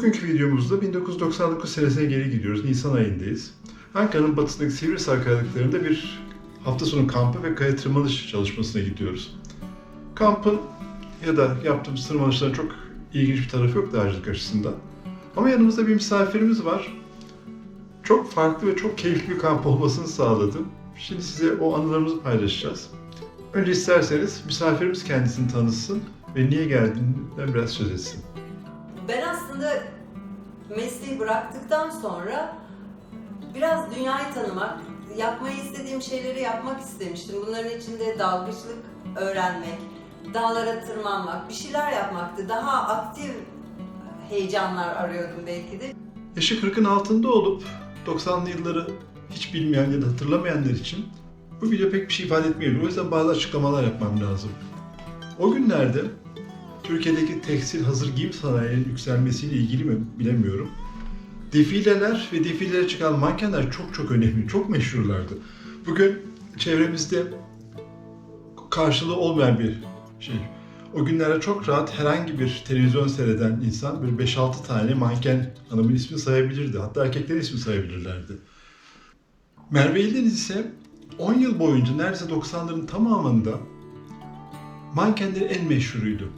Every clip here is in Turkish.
Bugünkü videomuzda 1999 senesine geri gidiyoruz. Nisan ayındayız. Ankara'nın batısındaki Sivrihisar kayalıklarında bir hafta sonu kampı ve kaya tırmanış çalışmasına gidiyoruz. Kampın ya da yaptığımız tırmanışların çok ilginç bir tarafı yok dağcılık açısından. Ama yanımızda bir misafirimiz var. Çok farklı ve çok keyifli bir kamp olmasını sağladım. Şimdi size o anılarımızı paylaşacağız. Önce isterseniz misafirimiz kendisini tanısın ve niye geldiğinden biraz söz etsin. Ben aslında mesleği bıraktıktan sonra biraz dünyayı tanımak, yapmayı istediğim şeyleri yapmak istemiştim. Bunların içinde dalgıçlık öğrenmek, dağlara tırmanmak, bir şeyler yapmaktı. Daha aktif heyecanlar arıyordum belki de. Yaşı 40'ın altında olup 90'lı yılları hiç bilmeyen ya da hatırlamayanlar için bu video pek bir şey ifade etmeyebilir. O yüzden bazı açıklamalar yapmam lazım. O günlerde Türkiye'deki tekstil hazır giyim sanayinin yükselmesiyle ilgili mi bilemiyorum. Defileler ve defilelere çıkan mankenler çok çok önemli, çok meşhurlardı. Bugün çevremizde karşılığı olmayan bir şey. O günlerde çok rahat herhangi bir televizyon seyreden insan böyle 5-6 tane manken hanımın ismini sayabilirdi. Hatta erkeklerin ismini sayabilirlerdi. Merve İldeniz ise 10 yıl boyunca neredeyse 90'ların tamamında mankenlerin en meşhuruydu.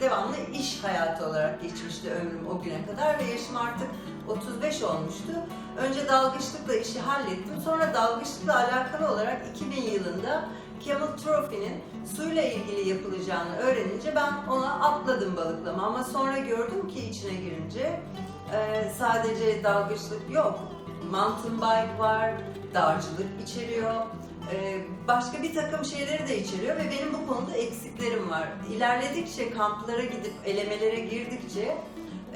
Devamlı iş hayatı olarak geçmişti ömrüm o güne kadar ve yaşım artık 35 olmuştu. Önce dalgıçlıkla işi hallettim. Sonra dalgıçlıkla alakalı olarak 2000 yılında Camel Trophy'nin suyla ilgili yapılacağını öğrenince ben ona atladım balıklama. Ama sonra gördüm ki içine girince e, sadece dalgıçlık yok. Mountain bike var, dağcılık içeriyor, başka bir takım şeyleri de içeriyor ve benim bu konuda eksiklerim var. İlerledikçe, kamplara gidip elemelere girdikçe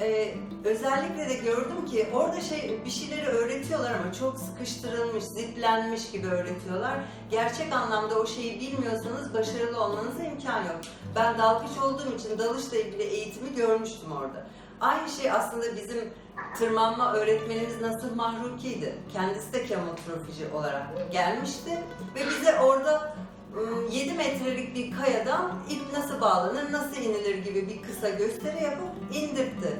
e, özellikle de gördüm ki orada şey bir şeyleri öğretiyorlar ama çok sıkıştırılmış, ziplenmiş gibi öğretiyorlar. Gerçek anlamda o şeyi bilmiyorsanız başarılı olmanıza imkan yok. Ben dalgıç olduğum için dalışla ilgili eğitimi görmüştüm orada. Aynı şey aslında bizim tırmanma öğretmenimiz Nasır Mahruki'ydi. Kendisi de kemotrofici olarak gelmişti ve bize orada ım, 7 metrelik bir kayadan ip nasıl bağlanır, nasıl inilir gibi bir kısa gösteri yapıp indirtti.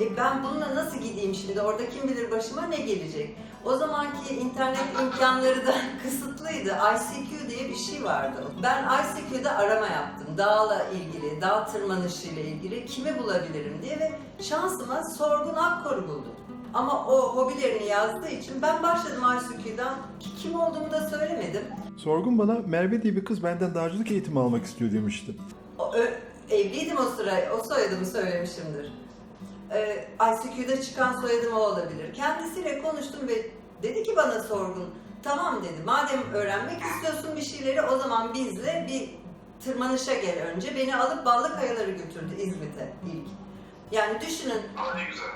E ben bununla nasıl gideyim şimdi? Orada kim bilir başıma ne gelecek? O zamanki internet imkanları da kısıtlıydı. ICQ diye bir şey vardı. Ben ICQ'da arama yaptım. Dağla ilgili, dağ tırmanışı ile ilgili kimi bulabilirim diye ve şansıma Sorgun Akkor'u buldum. Ama o hobilerini yazdığı için ben başladım ICQ'dan ki kim olduğumu da söylemedim. Sorgun bana Merve diye bir kız benden dağcılık eğitimi almak istiyor demişti. O, ö- evliydim o sıra, o soyadımı söylemişimdir. Ee, ICQ'da çıkan soyadım o olabilir. Kendisiyle konuştum ve dedi ki bana sorgun, tamam dedi, madem öğrenmek istiyorsun bir şeyleri o zaman bizle bir tırmanışa gel önce. Beni alıp Ballı Kayaları götürdü İzmit'e ilk. Yani düşünün Aa ne güzel.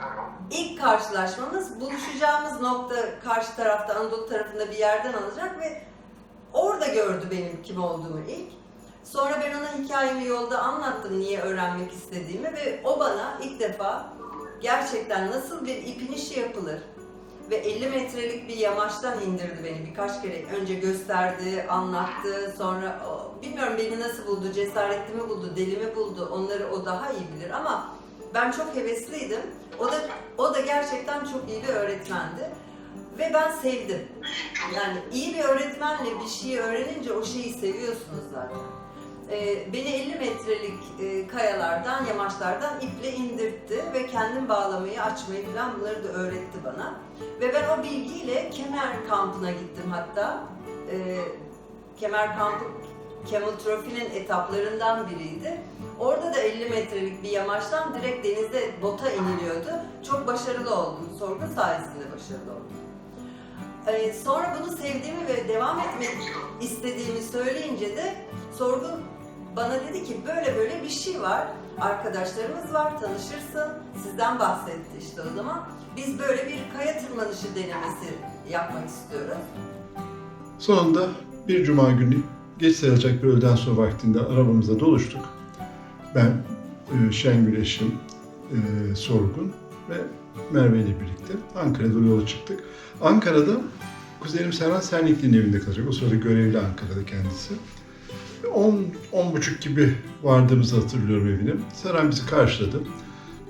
ilk karşılaşmamız buluşacağımız nokta karşı tarafta Anadolu tarafında bir yerden alacak ve orada gördü benim kim olduğumu ilk. Sonra ben ona hikayemi yolda anlattım niye öğrenmek istediğimi ve o bana ilk defa gerçekten nasıl bir ipin işi yapılır ve 50 metrelik bir yamaçtan indirdi beni birkaç kere. Önce gösterdi, anlattı, sonra bilmiyorum beni nasıl buldu, cesaretli mi buldu, deli mi buldu onları o daha iyi bilir ama ben çok hevesliydim. O da o da gerçekten çok iyi bir öğretmendi ve ben sevdim. Yani iyi bir öğretmenle bir şeyi öğrenince o şeyi seviyorsunuz zaten. Ee, beni 50 metrelik e, kayalardan, yamaçlardan iple indirtti ve kendim bağlamayı, açmayı falan bunları da öğretti bana. Ve ben o bilgiyle Kemer kampına gittim hatta. Ee, Kemer kampı Camel Trophy'nin etaplarından biriydi. Orada da 50 metrelik bir yamaçtan direkt denize bota iniliyordu. Çok başarılı oldum. Sorgun sayesinde başarılı oldum. Ee, sonra bunu sevdiğimi ve devam etmek istediğimi söyleyince de Sorgun bana dedi ki böyle böyle bir şey var. Arkadaşlarımız var, tanışırsın. Sizden bahsetti işte o zaman. Biz böyle bir kaya tırmanışı denemesi yapmak istiyoruz. Sonunda bir cuma günü geç sayılacak bir öğleden sonra vaktinde arabamızda doluştuk. Ben, e, Şengül eşim, e, Sorgun ve Merve ile birlikte Ankara'da yola çıktık. Ankara'da kuzenim Serhan Sernikli'nin evinde kalacak. O sırada görevli Ankara'da kendisi. 10 10 buçuk gibi vardığımızı hatırlıyorum evine. Seren bizi karşıladı.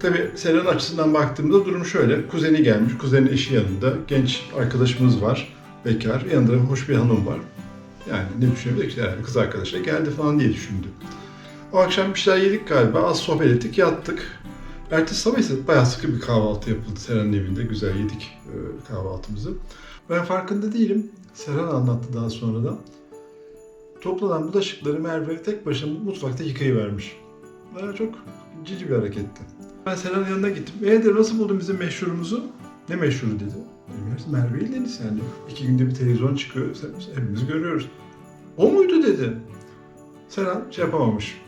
Tabii Seren açısından baktığımda durum şöyle. Kuzeni gelmiş, kuzenin eşi yanında. Genç arkadaşımız var, bekar. Yanında hoş bir hanım var. Yani ne düşünebilir ki? Yani kız arkadaşa geldi falan diye düşündü. O akşam bir şeyler yedik galiba. Az sohbet ettik, yattık. Ertesi sabah ise bayağı sıkı bir kahvaltı yapıldı Seren'in evinde. Güzel yedik e, kahvaltımızı. Ben farkında değilim. Seren anlattı daha sonra da. Toplanan bulaşıkları Merve tek başına mutfakta yıkayıvermiş. Bana çok cici bir hareketti. Ben Seren'in yanına gittim. E de nasıl buldun bizim meşhurumuzu? Ne meşhuru dedi. Dedim, Merve ile Deniz yani. İki günde bir televizyon çıkıyor. Hepimiz görüyoruz. O muydu dedi. Seren şey yapamamış.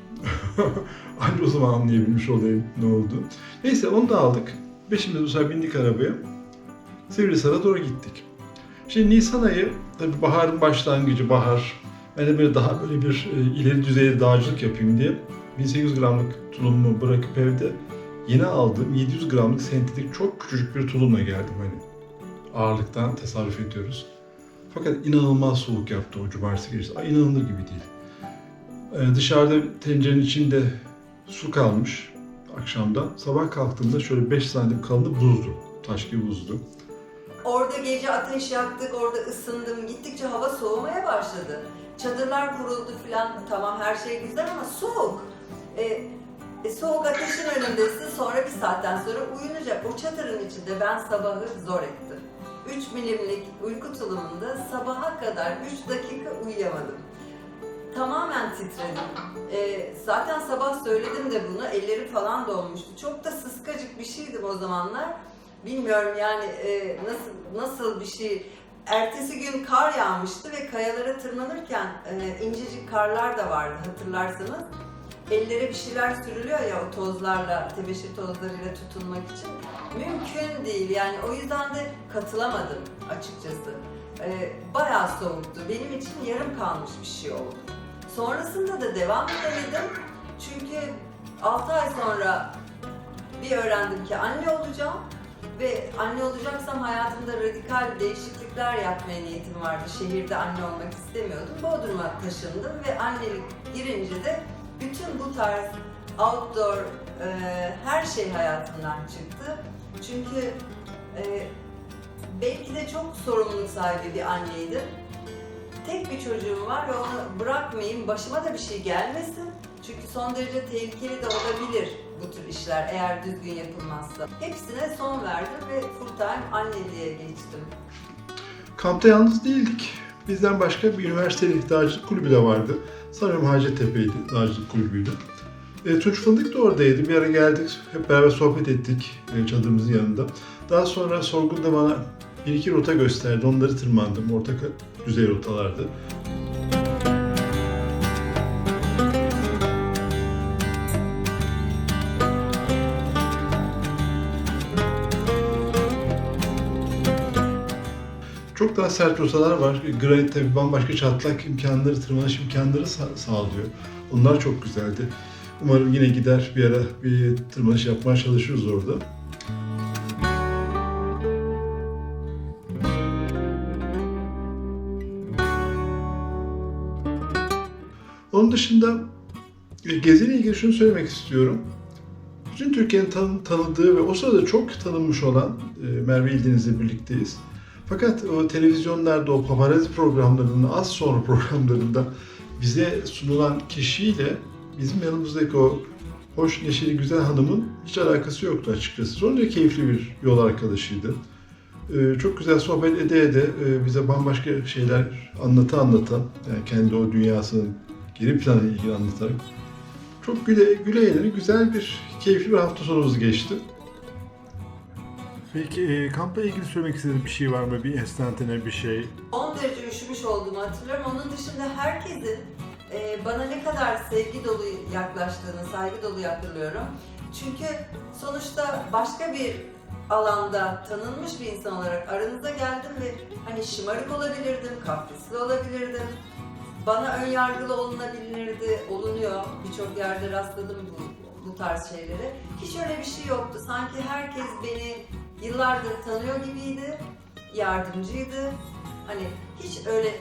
Anca o zaman anlayabilmiş olayım ne oldu. Neyse onu da aldık. Beşimiz bu sefer bindik arabaya. Sivrisar'a doğru gittik. Şimdi Nisan ayı, tabii baharın başlangıcı, bahar. Ben de böyle daha böyle bir e, ileri düzeyde dağcılık yapayım diye 1800 gramlık tulumumu bırakıp evde yeni aldığım 700 gramlık sentetik çok küçücük bir tulumla geldim hani. Ağırlıktan tasarruf ediyoruz. Fakat inanılmaz soğuk yaptı o cumartesi gecesi. İnanılır gibi değil. Ee, dışarıda tencerenin içinde su kalmış akşamdan. Sabah kalktığımda şöyle 5 santim kalınlığı buzdu. Taş gibi buzdu. Orada gece ateş yaktık, orada ısındım. Gittikçe hava soğumaya başladı. Çadırlar kuruldu filan. Tamam her şey güzel ama soğuk. E, e, soğuk ateşin önündesin. Sonra bir saatten sonra uyunacak. O çadırın içinde ben sabahı zor ettim. 3 milimlik uyku tulumunda sabaha kadar 3 dakika uyuyamadım. Tamamen titredim. E, zaten sabah söyledim de bunu. Ellerim falan donmuştu. Çok da sıskacık bir şeydim o zamanlar. Bilmiyorum yani e, nasıl nasıl bir şey. Ertesi gün kar yağmıştı ve kayalara tırmanırken e, incecik karlar da vardı hatırlarsanız. Ellere bir şeyler sürülüyor ya o tozlarla, tebeşir tozlarıyla tutunmak için. Mümkün değil yani o yüzden de katılamadım açıkçası. E, bayağı soğuktu. Benim için yarım kalmış bir şey oldu. Sonrasında da devam edemedim. Çünkü 6 ay sonra bir öğrendim ki anne olacağım ve anne olacaksam hayatımda radikal değişiklikler yapmaya niyetim vardı. Şehirde anne olmak istemiyordum. Bodrum'a taşındım ve annelik girince de bütün bu tarz outdoor e, her şey hayatımdan çıktı. Çünkü e, belki de çok sorumluluk sahibi bir anneydim. Tek bir çocuğum var ve onu bırakmayayım, başıma da bir şey gelmesin. Çünkü son derece tehlikeli de olabilir bu tür işler eğer düzgün yapılmazsa. Hepsine son verdim ve full time anneliğe geçtim. Kampta yalnız değildik. Bizden başka bir üniversiteli dağcılık kulübü de vardı. Sanırım Hacettepe'ydi dağcılık kulübüydü. E, Tunç Fındık da oradaydı. Bir ara geldik, hep beraber sohbet ettik e, çadırımızın yanında. Daha sonra Sorgun da bana bir iki rota gösterdi. Onları tırmandım. Orta düzey rotalardı. Daha sert rotalar var. Granit tabii bambaşka çatlak imkanları, tırmanış imkanları sa- sağlıyor. Onlar çok güzeldi. Umarım yine gider bir ara bir tırmanış yapmaya çalışırız orada. Onun dışında e, geziyle ilgili şunu söylemek istiyorum. Bütün Türkiye'nin tan- tanıdığı ve o sırada çok tanınmış olan e, Merve İldeniz'le birlikteyiz. Fakat o televizyonlarda o paparazzi programlarının az sonra programlarında bize sunulan kişiyle bizim yanımızdaki o hoş neşeli güzel hanımın hiç alakası yoktu açıkçası. Son derece keyifli bir yol arkadaşıydı. Ee, çok güzel sohbet ede ede e, bize bambaşka şeyler anlata anlata yani kendi o dünyasının geri planı ilgili anlatarak çok güle, güle güzel bir keyifli bir hafta sonumuz geçti. Peki e, kampla ilgili söylemek istediğin bir şey var mı? Bir enstantane bir şey. 10 derece üşümüş olduğumu hatırlıyorum. Onun dışında herkesin e, bana ne kadar sevgi dolu yaklaştığını, saygı dolu hatırlıyorum. Çünkü sonuçta başka bir alanda tanınmış bir insan olarak aranıza geldim ve hani şımarık olabilirdim, kaprisli olabilirdim. Bana ön yargılı olunabilirdi, olunuyor. Birçok yerde rastladım bu, bu tarz şeylere. Hiç öyle bir şey yoktu. Sanki herkes beni yıllardır tanıyor gibiydi, yardımcıydı. Hani hiç öyle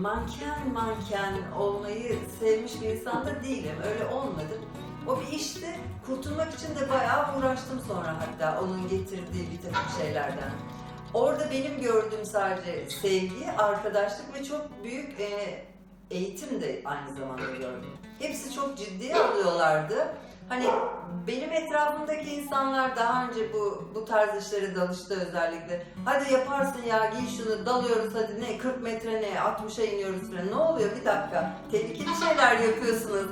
manken manken olmayı sevmiş bir insan da değilim. Öyle olmadım. O bir işti. Kurtulmak için de bayağı uğraştım sonra hatta onun getirdiği bir takım şeylerden. Orada benim gördüğüm sadece sevgi, arkadaşlık ve çok büyük e, eğitim de aynı zamanda gördüm. Hepsi çok ciddiye alıyorlardı. Hani benim etrafımdaki insanlar daha önce bu bu tarz işlere dalışta özellikle hadi yaparsın ya giy şunu dalıyoruz hadi ne 40 metre ne 60'a iniyoruz falan ne oluyor bir dakika tehlikeli şeyler yapıyorsunuz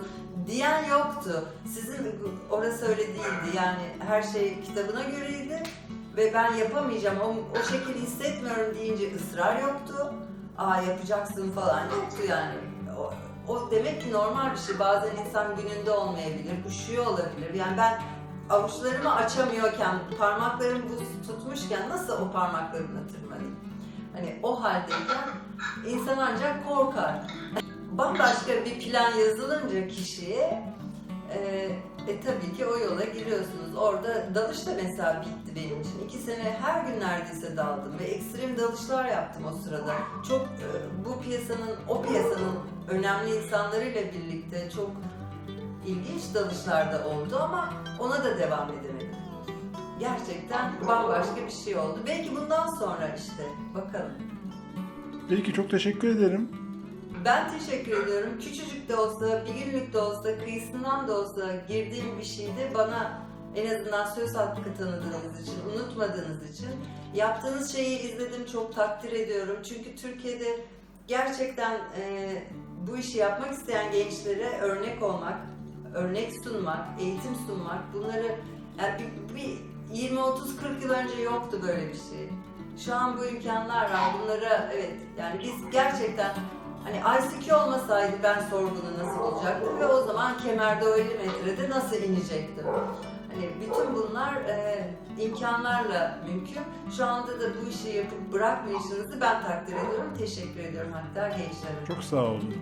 diyen yoktu. Sizin orası öyle değildi yani her şey kitabına göreydi ve ben yapamayacağım o, o şekilde hissetmiyorum deyince ısrar yoktu. Aa yapacaksın falan yoktu yani. O, o demek ki normal bir şey. Bazen insan gününde olmayabilir, üşüyor olabilir. Yani ben avuçlarımı açamıyorken, parmaklarım buz tutmuşken nasıl o parmaklarımla tırmanayım? Hani o haldeyken insan ancak korkar. Bambaşka bir plan yazılınca kişiye e, e tabii ki o yola giriyorsunuz. Orada dalış da mesela bitti benim için. İki sene her gün neredeyse daldım ve ekstrem dalışlar yaptım o sırada. Çok e, bu piyasanın, o piyasanın önemli insanlarıyla birlikte çok ilginç dalışlar da oldu ama ona da devam edemedim. Gerçekten bambaşka bir şey oldu. Belki bundan sonra işte bakalım. Peki çok teşekkür ederim. Ben teşekkür ediyorum. Küçücük de olsa, bir günlük de olsa, kıyısından da olsa girdiğim bir şeyde bana en azından söz hakkı tanıdığınız için, unutmadığınız için yaptığınız şeyi izledim, çok takdir ediyorum. Çünkü Türkiye'de gerçekten e, bu işi yapmak isteyen gençlere örnek olmak, örnek sunmak, eğitim sunmak bunları yani bir, bir 20 30 40 yıl önce yoktu böyle bir şey. Şu an bu imkanlar var. Bunlara evet yani biz gerçekten Hani ICQ olmasaydı ben sorgunu nasıl bulacaktım ve o zaman kemerde o 50 metrede nasıl inecektim? Hani bütün bunlar e, imkanlarla mümkün. Şu anda da bu işi yapıp bırakmayışınızı ben takdir ediyorum. Teşekkür ediyorum hatta gençlere. Çok sağ olun.